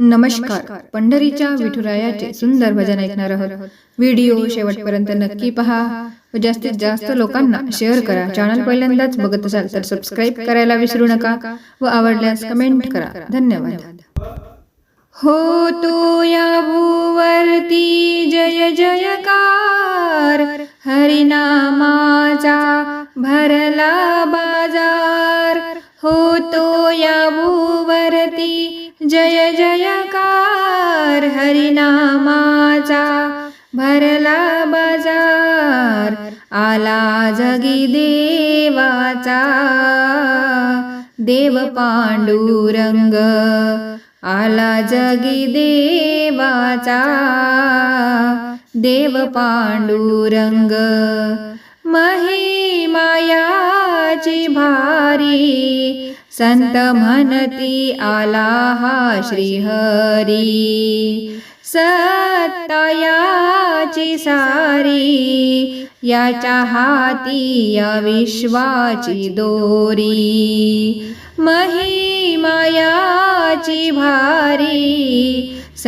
नमस्कार. पंढरीच्या विठुरायाचे सुंदर भजन ऐकणार आहोत. व्हिडिओ शेवटपर्यंत नक्की पहा. व जास्तीत जास्त लोकांना शेअर करा. चॅनल पहिल्यांदाच बघत असाल तर सबस्क्राईब करायला विसरू नका व आवडल्यास कमेंट करा. धन्यवाद. हो तो या भूवरती जय जयकार. हरिनामाचा भरला बाजार. हो तो या भूवरती जय माझा भरला बाजार आला जगी देवाचा. देव पांडुरंग आला जगी देवाचा. देव पांडुरंग महिमायाची भारी संत म्हणती आला हा श्रीहरी. सत्तायाची सारी याच्या हाती या विश्वाची दोरी. महिमा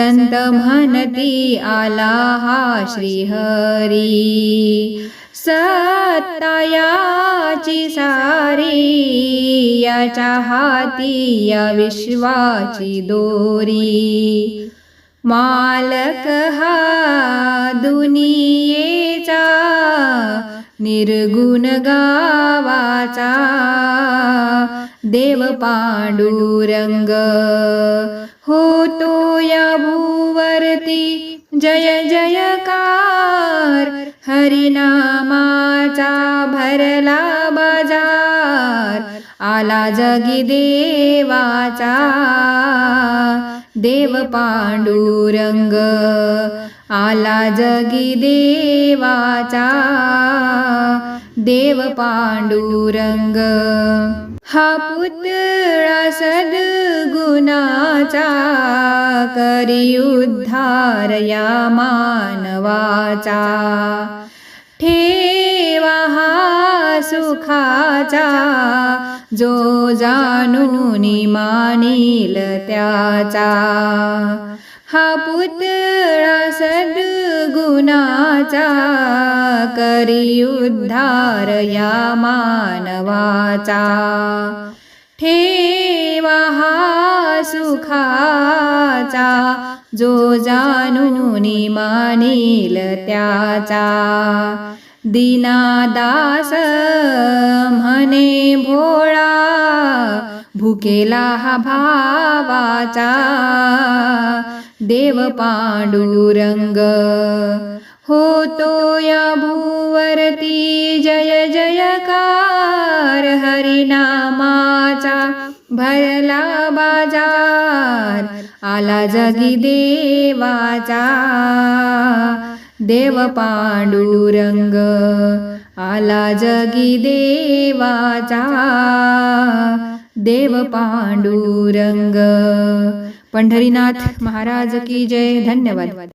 संत म्हणती आला हा श्रीहरी. सत्तायाची सारी याच्या हाती या विश्वाची दोरी. मालक हा दुनियेचा निर्गुण गावाचा. देव पांडुरंग होतो भूवरती जय जयकार हरिनामाचा भरला बाजार आला जगी देवाचा देव पांडुरंग आला जगी देवाचा देव पांडुरंग. हा पुतळा सद्गुणाचा करी उद्धार या मानवाचा ठेवा हा सुखाचा। जो जाणून मानील त्याचा। हा पुतळा सद्गुणाचा। करी उद्धार या मानवाचा ठेवा सुखाचा जो जाणून मानील त्याचा. दीनादास म्हणे भोळा भुकेला हा भावाचा. देव पांडुरंग होतो या भूवरती जय जयकार हरिनामाचा. भरला बाजार आला जगी देवाचा. देव पांडुरंग आला जगी देवाचा. देव पांडुरंग पंढरीनाथ महाराज की जय. धन्यवाद.